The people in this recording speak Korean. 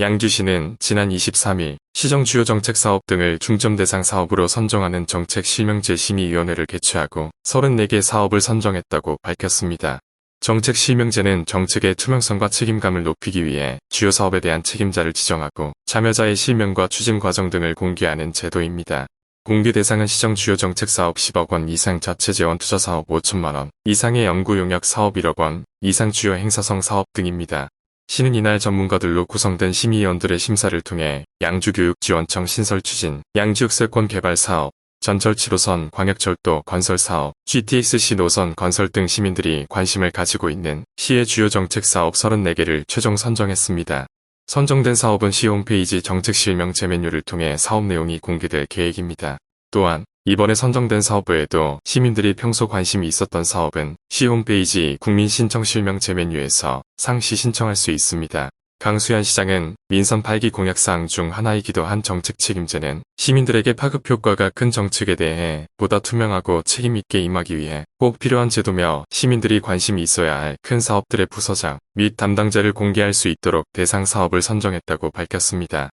양주시는 지난 23일 시정 주요 정책 사업 등을 중점 대상 사업으로 선정하는 정책 실명제 심의위원회를 개최하고 34개 사업을 선정했다고 밝혔습니다. 정책 실명제는 정책의 투명성과 책임감을 높이기 위해 주요 사업에 대한 책임자를 지정하고 참여자의 실명과 추진 과정 등을 공개하는 제도입니다. 공개 대상은 시정 주요 정책 사업 10억 원 이상 자체 재원 투자 사업 5천만 원 이상의 연구 용역 사업 1억 원 이상 주요 행사성 사업 등입니다. 시는 이날 전문가들로 구성된 심의위원들의 심사를 통해 양주교육지원청 신설 추진, 양지역세권 개발 사업, 전철 7호선 광역철도 건설 사업, GTX-C 노선 건설 등 시민들이 관심을 가지고 있는 시의 주요 정책 사업 34개를 최종 선정했습니다. 선정된 사업은 시 홈페이지 정책 실명제 메뉴를 통해 사업 내용이 공개될 계획입니다. 또한 이번에 선정된 사업 외에도 시민들이 평소 관심이 있었던 사업은 시 홈페이지 국민신청 실명제 메뉴에서 상시 신청할 수 있습니다. 강수현 시장은 민선 8기 공약사항 중 하나이기도 한 정책 책임제는 시민들에게 파급 효과가 큰 정책에 대해 보다 투명하고 책임있게 임하기 위해 꼭 필요한 제도며 시민들이 관심이 있어야 할 큰 사업들의 부서장 및 담당자를 공개할 수 있도록 대상 사업을 선정했다고 밝혔습니다.